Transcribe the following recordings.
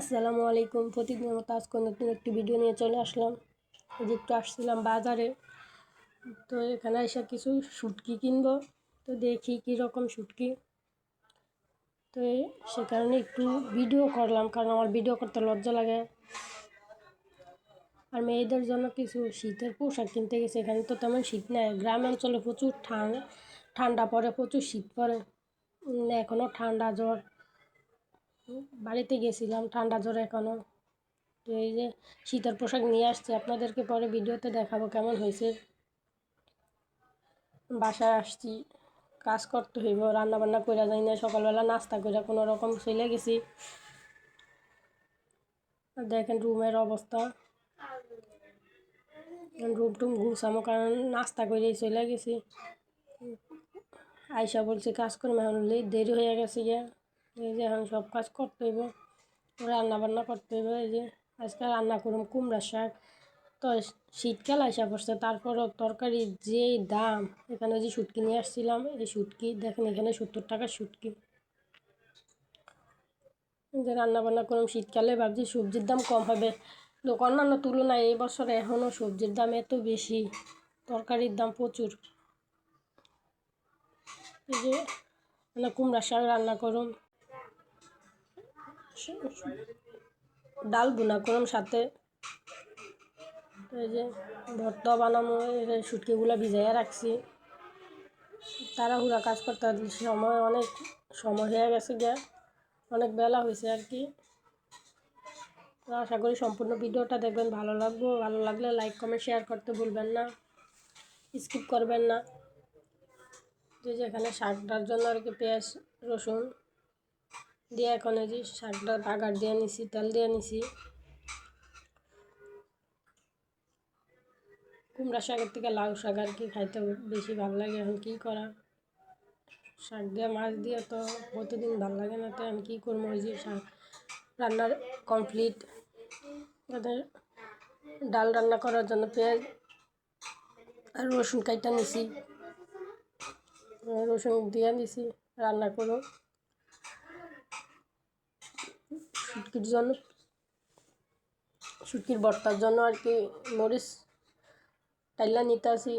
আসসালামু আলাইকুম। প্রতিদিনের মতো আজকে নতুন একটি ভিডিও নিয়ে চলে আসলাম। যে একটু আসছিলাম বাজারে, তো এখানে এসে কিছু শুটকি কিনবো, তো দেখি কী রকম শুটকি। তো সে কারণে একটু ভিডিও করলাম, কারণ আমার ভিডিও করতে লজ্জা লাগে। আর মেয়েদের জন্য কিছু শীতের পোশাক কিনতে গেছি, এখানে তো তেমন শীত নেই। গ্রাম অঞ্চলে প্রচুর ঠান্ডা ঠান্ডা পড়ে, প্রচুর শীত পড়ে। এখনও ঠান্ডা জ্বর। বাড়িতে গেছিলাম, ঠান্ডা জ্বর এখনও তো এই যে শীতের পোশাক নিয়ে আসছি, আপনাদেরকে পরে ভিডিওতে দেখাবো কেমন হয়েছে। বাসায় আসছি, কাজ করতে হইব রান্না বান্না করে যাই না সকালবেলা নাস্তা করে কোনো রকম চলে গেছি। দেখেন রুমের অবস্থা। রুম টুম ঘুষামো কারণ নাস্তা করে চলে গেছি। আয়সা বলছে কাজ করব এখন দেরি হয়ে গেছে গিয়া। এই যে এখন সব কাজ করতে হইব রান্না বান্না করতে হইব, এই যে আজকে রান্না করুম কুমড়া শাক। তো শীতকাল আসা পড়ছে, তারপরও তরকারির যে দাম, এখানে যে শুটকি নিয়ে আসছিলাম, এই শুটকি, দেখেন এখানে সত্তর টাকার শুটকি। যে রান্না বান্না করুম, শীতকালে ভাবছি সবজির দাম কম হবে। লোক অন্যান্য তুলনায় এই বছর এখনও সবজির দাম এত বেশি, তরকারির দাম প্রচুর। এই যে মানে কুমড়া শাক রান্না করুম ডাল বুনা করুম সাথে এই যে ভর্তা বানানো শুটকিগুলো ভিজাইয়া রাখছি। তাড়াহুড়া কাজ করতে সময় অনেক, সময় হয়ে গেছে গিয়া। অনেক বেলা হয়েছে আর কি। আশা করি সম্পূর্ণ ভিডিওটা দেখবেন, ভালো লাগবে। ভালো লাগলে লাইক কমেন্ট শেয়ার করতে ভুলবেন না। স্কিপ করবেন না। যে যেখানে শাকটার জন্য আর কি পেঁয়াজ, রসুন দিয়ে এখন এই যে শাকটা বাগার দিয়ে নিছি তেল দিয়ে নিছি কুমড়া শাকের থেকে লাউ শাক আর কি খাইতে বেশি ভালো লাগে, এখন কী করা? শাক দিয়ে, মাছ দিয়ে তো প্রতিদিন ভালো লাগে না, তো আমি কী করব? ওই যে শাক রান্নার কমপ্লিট ডাল রান্না করার জন্য পেঁয়াজ আর রসুন কাইটা নিছি। রসুন দিয়ে নিছি রান্না করো শুটকির জন্য, শুটকির ভর্তার জন্য আর কি মরিচ টাইলা নিতে আসি।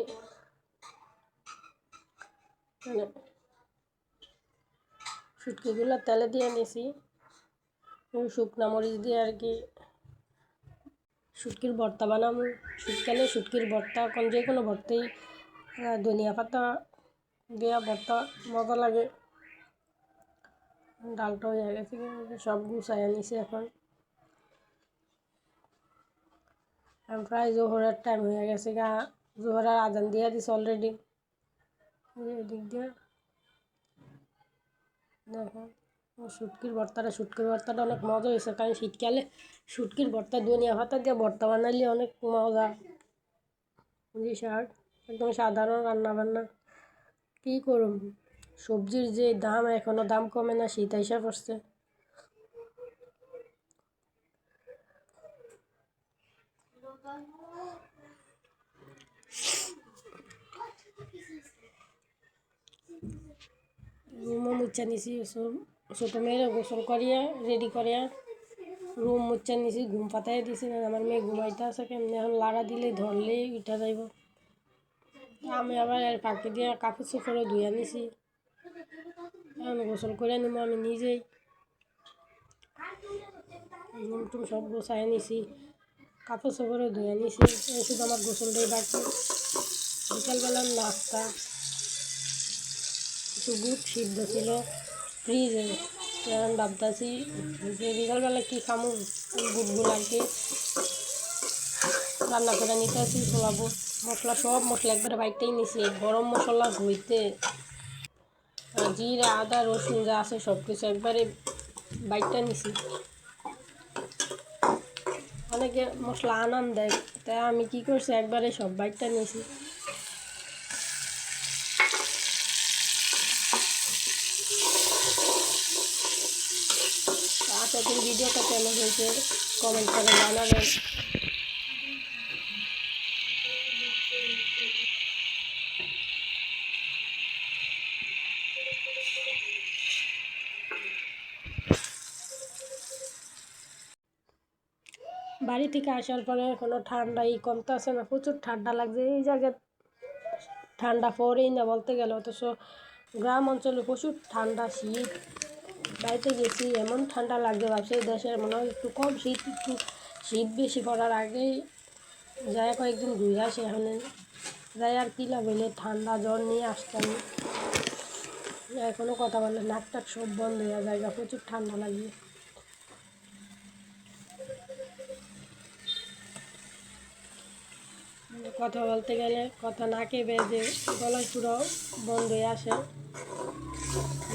মানে শুটকিগুলো তেলে দিয়ে নিছি শুকনা মরিচ দিয়ে আর কি শুটকির ভর্তা বানাবো। শীতকালে শুটকির ভর্তা কোন যে কোনো ভর্তাই ধনিয়া পাতা দেওয়া ভর্তা মজা লাগে। ডালটা হয়ে গেছে সব গুছাইয়া নিছি এখন। প্রায় জোহরের টাইম হয়ে গেছে গা, জোহরের আজান দিয়ে দিছে অলরেডি এদিক দিয়ে। দেখো শুটকির ভর্তাটা শুটকির ভর্তাটা অনেক মজা হয়েছে, কারণ শীতকালে শুটকির ভর্তা, ধনিয়া পাতা দিয়ে ভর্তা বানালে অনেক মজা। বুঝি শাক, একদম সাধারণ রান্না বান্না কী করুম? সবজির যে দাম এখনও দাম কমে না, শীত আইসা পড়ছে। রুমও মুচ্ছা নিছি ছোটো মেয়েরা গোসল করিয়া রেডি করিয়া রুম মুচ্ছা নিছি, ঘুম পাতাই দিছি, না আমার মেয়ে ঘুমাইতে আছে কেমনি? এখন লাড়া দিলে ধরলেই উঠা যাইব। আমি আবার ফাঁকি দিয়ে কাপড় চোপড়ও ধুয়ে নিছি। এখন গোসল করে নিব, আমি নিজেই। রুম টুম সব গোছাই নিছি, কাপড় চোপড়ও ধুয়ে নিছি শুধু আমার গোসলটাই বাকি। বিকালবেলার নাস্তা, কিছু গুড় সিদ্ধ ছিল, ফ্রিজে এখন ভাবতেছি যে বিকালবেলা কী খামু গুড়গুলো আর কি। রান্না করে নিতে আসি ছোলা বুট মশলা, সব মশলা একবারে বাইকটাই নিছি গরম মশলা আর জিরা, আদা, রসুন যা আছে সব কিছু একবারে বাইকটা নিছি। অনেকে মশলা আনান দেয় তাই আমি কি করছি, একবারে সব বাইকটা নিয়েছি আশা করি ভিডিওটা কেমন হয়েছে কমেন্ট করে জানাবেন। বাড়ি থেকে আসার পরে কোনো ঠান্ডাই কমতেছে না, প্রচুর ঠান্ডা লাগছে। এই জায়গায় ঠান্ডা পড়েই না বলতে গেলে, অথচ গ্রাম অঞ্চলে প্রচুর ঠান্ডা, শীত। বাড়িতে গেছি, এমন ঠান্ডা লাগছে ভাবছি দেশের মনে হয় একটু কম শীত, একটু শীত বেশি পড়ার আগেই যায় কয়েকদিন ঘুরে আসে এখানে। যাই আর কী হইলে, ঠান্ডা জ্বর নিয়ে আসতাম। এখনও কথা বলে নাক টাক সব বন্ধ হয়ে জায়গা প্রচুর ঠান্ডা লাগে কথা বলতে গেলে, কথা নাকে বেজে গলায় পুরো বন্ধ হয়ে আসে।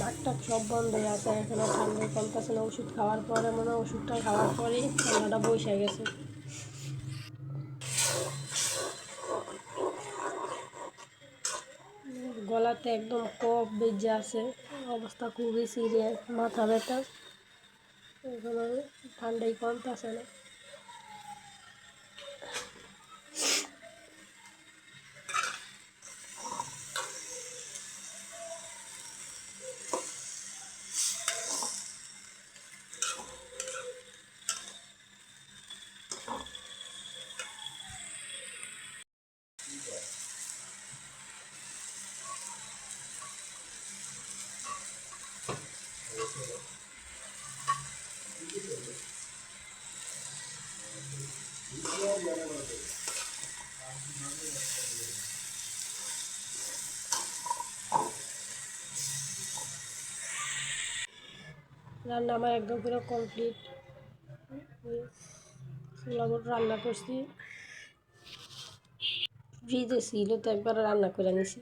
নাক টাক সব বন্ধ হয়ে আসে। এখনও ঠান্ডা কমতেছে না, ওষুধ খাওয়ার পরে মনে ওষুধটা খাওয়ার পরেই ঠান্ডাটা বসে গেছে। গলাতে একদম কফ বেজে আছে অবস্থা খুবই সিরিয়াস মাথা ব্যথা। এখনও ঠান্ডাই কমতেছে না। রান্না আমার একদম পুরো কমপ্লিট রান্না করছি। ফ্রিজে তো একবার রান্না করে নিছি।